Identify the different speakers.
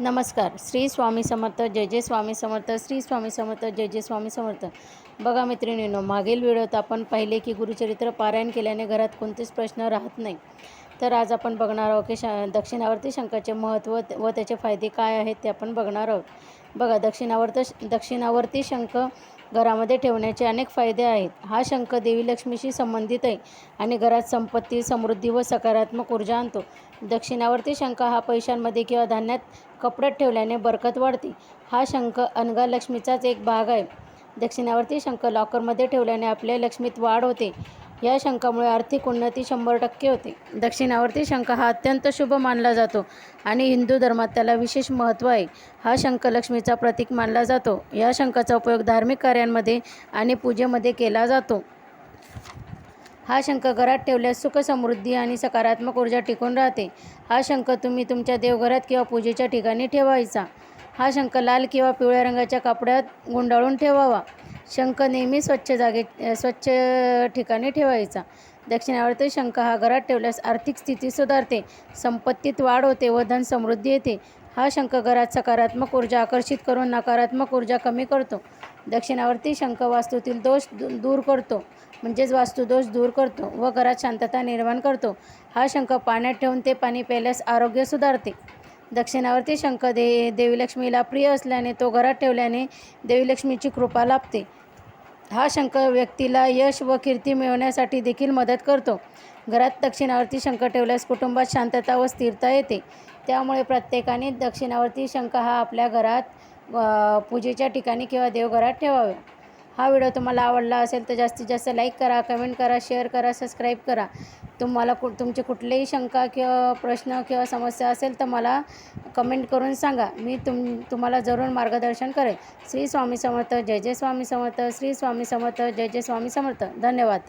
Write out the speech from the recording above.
Speaker 1: नमस्कार. श्री स्वामी समर्थ जय जय स्वामी समर्थ श्री स्वामी समर्थ जय जय स्वामी समर्थ. बघा मित्रिणीनो मागील व्हिडिओत आपण पाहिले की गुरुचरित्र पारायण केल्याने घरात कोणतेच प्रश्न राहत नाही. तर आज आपण बघणार आहोत की श दक्षिणावर्ती शंखाचे महत्त्व व त्याचे फायदे काय आहेत ते आपण बघणार आहोत. बघा दक्षिणावर्त दक्षिणावर्ती शंख घरामध्ये ठेवण्याचे अनेक फायदे आहेत. हा शंख देवी लक्ष्मीशी संबंधित आहे आणि घरात संपत्ती समृद्धी व सकारात्मक ऊर्जा आणतो. दक्षिणावर्ती शंख हा पैशांमध्ये किंवा धान्यात कपड्यात ठेवल्याने बरकत वाढते. हा शंख अनगा लक्ष्मीचाच एक भाग आहे. दक्षिणावर्ती शंख लॉकरमध्ये ठेवल्याने आपल्या लक्ष्मीत वाढ होते. या शंखामुळे आर्थिक उन्नती शंभर टक्के होते. दक्षिणावर्ती शंख हा अत्यंत शुभ मानला जातो आणि हिंदू धर्मात त्याला विशेष महत्त्व आहे. हा शंख लक्ष्मीचा प्रतीक मानला जातो. या शंखाचा उपयोग धार्मिक कार्यांमध्ये आणि पूजेमध्ये केला जातो. हा शंख घरात ठेवल्यास सुख समृद्धी आणि सकारात्मक ऊर्जा टिकून राहते. हा शंख तुम्ही तुमच्या देवघरात किंवा पूजेच्या ठिकाणी ठेवायचा. हा शंख लाल किंवा पिवळ्या रंगाच्या कापड्यात गुंडाळून ठेवावा. शंख नेहमी स्वच्छ जागे स्वच्छ ठिकाणी ठेवायचा. दक्षिणावर्ती शंख हा घरात ठेवल्यास आर्थिक स्थिती सुधारते संपत्तीत वाढ होते व धन समृद्धी येते. हा शंख घरात सकारात्मक ऊर्जा आकर्षित करून नकारात्मक ऊर्जा कमी करतो. दक्षिणावर्ती शंख वास्तूतील दोष दूर करतो म्हणजेच वास्तुदोष दूर करतो व घरात शांतता निर्माण करतो. हा शंख पाण्यात ठेवून ते पाणी प्यायल्यास आरोग्य सुधारते. दक्षिणावर्ती शंख दे देवी लक्ष्मीला प्रिय असल्याने तो घरात ठेवल्याने देवी लक्ष्मीची कृपा लाभते. हा शंख व्यक्तीला यश व कीर्ती मिळवण्यासाठी देखील मदत करतो. घरात दक्षिणावर्ती शंख ठेवल्यास कुटुंबात शांतता व स्थिरता येते. त्यामुळे प्रत्येकाने दक्षिणावर्ती शंख हा आपल्या घरात पूजेच्या ठिकाणी किंवा देवघरात ठेवावे. हा व्हिडिओ तुम्हाला आवडला असेल तर जास्तीत जास्त लाईक करा कमेंट करा शेअर करा सबस्क्राईब करा. तुम्हाला कु तुमचे कुठलेही शंका किंवा प्रश्न किंवा समस्या असेल तर मला कमेंट करून सांगा. मी तुम तुम्हाला जरूर मार्गदर्शन करेन श्री स्वामी समर्थ जय जय स्वामी समर्थ श्री स्वामी समर्थ जय जय स्वामी समर्थ. धन्यवाद.